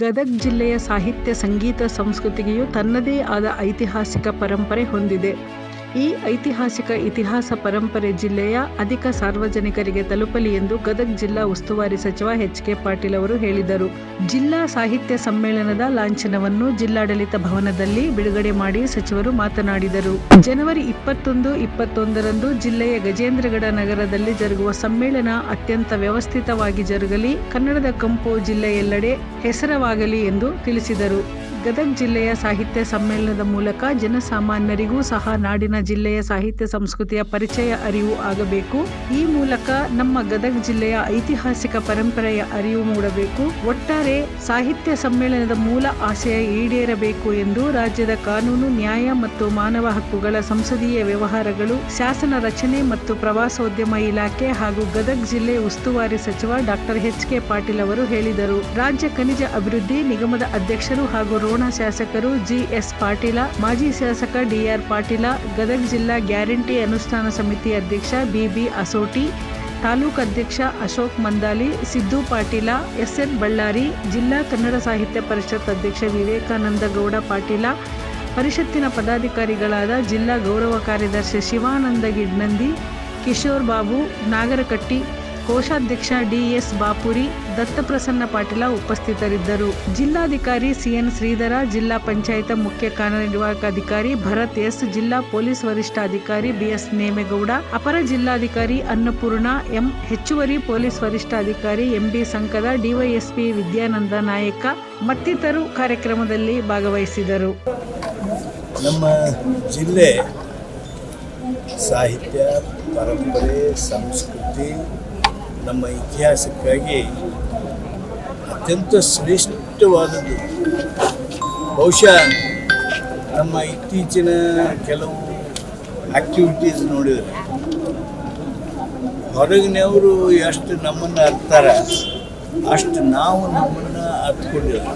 ಗದಗ್ ಜಿಲ್ಲೆಯ ಸಾಹಿತ್ಯ ಸಂಗೀತ ಸಂಸ್ಕೃತಿಗೆಯು ತನ್ನದೇ ಆದ ಐತಿಹಾಸಿಕ ಪರಂಪರೆ ಹೊಂದಿದೆ. ಈ ಐತಿಹಾಸಿಕ ಇತಿಹಾಸ ಪರಂಪರೆ ಜಿಲ್ಲೆಯ ಅಧಿಕ ಸಾರ್ವಜನಿಕರಿಗೆ ತಲುಪಲಿ ಎಂದು ಗದಗ ಜಿಲ್ಲಾ ಉಸ್ತುವಾರಿ ಸಚಿವ ಎಚ್ ಕೆ ಪಾಟೀಲ್ ಅವರು ಹೇಳಿದರು. ಜಿಲ್ಲಾ ಸಾಹಿತ್ಯ ಸಮ್ಮೇಳನದ ಲಾಂಛನವನ್ನು ಜಿಲ್ಲಾಡಳಿತ ಭವನದಲ್ಲಿ ಬಿಡುಗಡೆ ಮಾಡಿ ಸಚಿವರು ಮಾತನಾಡಿದರು. ಜನವರಿ ಇಪ್ಪತ್ತೊಂದು, ಇಪ್ಪತ್ತೊಂದರಂದು ಜಿಲ್ಲೆಯ ಗಜೇಂದ್ರಗಡ ನಗರದಲ್ಲಿ ಜರುಗುವ ಸಮ್ಮೇಳನ ಅತ್ಯಂತ ವ್ಯವಸ್ಥಿತವಾಗಿ ಜರುಗಲಿ, ಕನ್ನಡದ ಕಂಪು ಜಿಲ್ಲೆಯೆಲ್ಲೆಡೆ ಹೆಸರವಾಗಲಿ ಎಂದು ತಿಳಿಸಿದರು. ಗದಗ್ ಜಿಲ್ಲೆಯ ಸಾಹಿತ್ಯ ಸಮ್ಮೇಳನದ ಮೂಲಕ ಜನಸಾಮಾನ್ಯರಿಗೂ ಸಹ ನಾಡಿನ ಜಿಲ್ಲೆಯ ಸಾಹಿತ್ಯ ಸಂಸ್ಕೃತಿಯ ಪರಿಚಯ ಅರಿವು ಆಗಬೇಕು. ಈ ಮೂಲಕ ನಮ್ಮ ಗದಗ ಜಿಲ್ಲೆಯ ಐತಿಹಾಸಿಕ ಪರಂಪರೆಯ ಅರಿವು ಮೂಡಬೇಕು. ಒಟ್ಟಾರೆ ಸಾಹಿತ್ಯ ಸಮ್ಮೇಳನದ ಮೂಲ ಆಶಯ ಈಡೇರಬೇಕು ಎಂದು ರಾಜ್ಯದ ಕಾನೂನು, ನ್ಯಾಯ ಮತ್ತು ಮಾನವ ಹಕ್ಕುಗಳ ಸಂಸದೀಯ ವ್ಯವಹಾರಗಳು, ಶಾಸನ ರಚನೆ ಮತ್ತು ಪ್ರವಾಸೋದ್ಯಮ ಇಲಾಖೆ ಹಾಗೂ ಗದಗ ಜಿಲ್ಲೆ ಉಸ್ತುವಾರಿ ಸಚಿವ ಡಾಕ್ಟರ್ ಎಚ್ ಕೆ ಪಾಟೀಲ್ ಅವರು ಹೇಳಿದರು. ರಾಜ್ಯ ಖನಿಜ ಅಭಿವೃದ್ಧಿ ನಿಗಮದ ಅಧ್ಯಕ್ಷರು ಹಾಗೂ ರೋಣ ಶಾಸಕರು ಜಿಎಸ್ ಪಾಟೀಲ, ಮಾಜಿ ಶಾಸಕ ಡಿಆರ್ ಪಾಟೀಲ, ಗದಗ ಜಿಲ್ಲಾ ಗ್ಯಾರಂಟಿ ಅನುಷ್ಠಾನ ಸಮಿತಿ ಅಧ್ಯಕ್ಷ ಬಿಬಿ ಅಸೋಟಿ, ತಾಲೂಕು ಅಧ್ಯಕ್ಷ ಅಶೋಕ್ ಮಂದಾಲಿ, ಸಿದ್ದು ಪಾಟೀಲ, ಎಸ್ಎನ್ ಬಳ್ಳಾರಿ, ಜಿಲ್ಲಾ ಕನ್ನಡ ಸಾಹಿತ್ಯ ಪರಿಷತ್ ಅಧ್ಯಕ್ಷ ವಿವೇಕಾನಂದ ಗೌಡ ಪಾಟೀಲ, ಪರಿಷತ್ತಿನ ಪದಾಧಿಕಾರಿಗಳಾದ ಜಿಲ್ಲಾ ಗೌರವ ಕಾರ್ಯದರ್ಶಿ ಶಿವಾನಂದ ಗಿಡ್ನಂದಿ, ಕಿಶೋರ್ ಬಾಬು, ನಾಗರಕಟ್ಟಿ, ಕೋಶಾಧ್ಯಕ್ಷ ಡಿಎಸ್ ಬಾಪುರಿ ದತ್ತಪ್ರಸನ್ನ ಪಾಟೀಲ ಉಪಸ್ಥಿತರಿದ್ದರು. ಜಿಲ್ಲಾಧಿಕಾರಿ ಸಿಎನ್ ಶ್ರೀಧರ, ಜಿಲ್ಲಾ ಪಂಚಾಯತ್ ಮುಖ್ಯ ಕಾರ್ಯನಿರ್ವಾಹಕ ಅಧಿಕಾರಿ ಭರತ್, ಎಸ್ ಜಿಲ್ಲಾ ಪೊಲೀಸ್ ವರಿಷ್ಠಾಧಿಕಾರಿ ಬಿಎಸ್ ನೇಮೇಗೌಡ, ಅಪರ ಜಿಲ್ಲಾಧಿಕಾರಿ ಅನ್ನಪೂರ್ಣ, ಎಂ ಹೆಚ್ಚುವರಿ ಪೊಲೀಸ್ ವರಿಷ್ಠಾಧಿಕಾರಿ M B Sankada, DYSP Vidyananda Nayak ಮತ್ತಿತರರು ಕಾರ್ಯಕ್ರಮದಲ್ಲಿ ಭಾಗವಹಿಸಿದರು. ನಮ್ಮ ಜಿಲ್ಲೆ ಸಾಹಿತ್ಯ, ಪರಂಪರೆ, ಸಂಸ್ಕೃತಿ ನಮ್ಮ ಇತಿಹಾಸಕ್ಕಾಗಿ ಅತ್ಯಂತ ಶ್ರೇಷ್ಠವಾದದ್ದು. ಬಹುಶಃ ನಮ್ಮ ಇತ್ತೀಚಿನ ಕೆಲವು ಆಕ್ಟಿವಿಟೀಸ್ ನೋಡಿದರೆ, ಹೊರಗಿನವರು ಎಷ್ಟು ನಮ್ಮನ್ನು ಅರ್ತಾರ ಅಷ್ಟು ನಾವು ನಮ್ಮನ್ನು ಅರ್ತ್ಕೊಂಡಿಲ್ಲ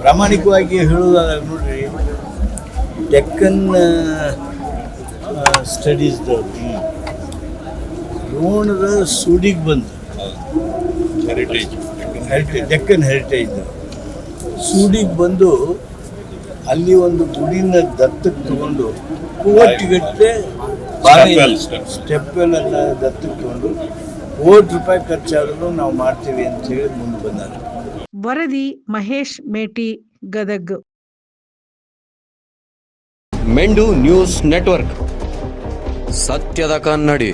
ಪ್ರಾಮಾಣಿಕವಾಗಿ ಹೇಳೋದಾದ್ರೆ ನೋಡ್ರಿ ಡೆಕ್ಕನ್ ಸ್ಟಡೀಸ್ದವ್ರು ರೋಣದ ಸುಡಿಗೆ ಬಂದು ಹೆರಿಟೇಜ್ ಹೆರಿಟೇಜ್ ಡೆಕ್ಕನ್ ಹೆರಿಟೇಜ್ ಸೂಡಿಗೆ ಬಂದು ಅಲ್ಲಿ ಒಂದು ಗುಡಿನ ದತ್ತಕ್ಕೆ ತಗೊಂಡು ಕೋಟಿಗಟ್ಟಲೆ Step-well, step-well. ದತ್ತಕ್ಕೆ ತಗೊಂಡು ಕೋಟಿ ರೂಪಾಯಿ ಖರ್ಚಾದರೂ ನಾವು ಮಾಡ್ತೀವಿ ಅಂತ ಹೇಳಿ ಮುಂದೆ ಬಂದಾರೆ. ವರದಿ ಮಹೇಶ್ ಮೇಟಿ ಗದಗ್. ಮೆಂಡು ನ್ಯೂಸ್ ನೆಟ್ವರ್ಕ್. ಸತ್ಯದ ಕನ್ನಡಿ.